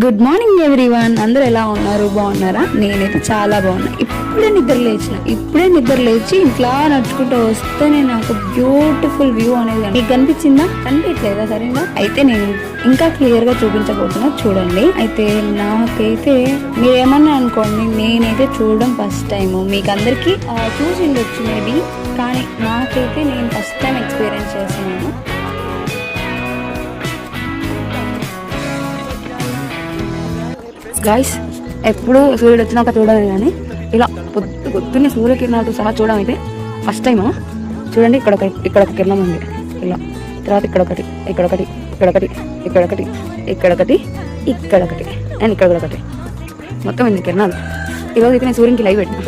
Good morning everyone అందరూ ఎలా ఉన్నారు? బాగున్నారా? నేనైతే చాలా బాగున్నా. ఇప్పుడే నిద్ర లేచిన. ఇప్పుడే నిద్ర లేచి ఇంట్లో నడుచుకుంటూ వస్తేనే నాకు బ్యూటిఫుల్ వ్యూ అనేది మీకు కనిపించిందా? కనిపించలేదా సరేనా? అయితే నేను ఇంకా క్లియర్గా చూపించబోతున్నా. చూడండి. అయితే నాకైతే మీరేమన్నా అనుకోండి నేనైతే చూడడం ఫస్ట్ టైం మీకు అందరికి చూసి ఉండొచ్చు మేబీ కానీ నాకైతే నేను ఫస్ట్ టైం ఎక్స్పీరియన్స్ గాయస్ ఎప్పుడు సూర్యుడు వచ్చినాక చూడమే కానీ ఇలా పొద్దు పొద్దున్నే సూర్యకిరణాలతో సహా చూడడం అయితే ఫస్ట్ టైం చూడండి ఇక్కడ ఒక ఇక్కడ ఒక కిరణం ఉంది. ఇలా తర్వాత ఇక్కడ ఒకటి ఇక్కడ ఒకటి ఇక్కడ ఒకటి ఇక్కడ ఒకటి ఇక్కడ ఒకటి ఇక్కడ ఒకటి అండ్ ఇక్కడ కూడా ఒకటి మొత్తం ఎన్ని కిరణాలు. ఈరోజు అయితే నేను సూర్యునికి లైవ్ పెట్టినా.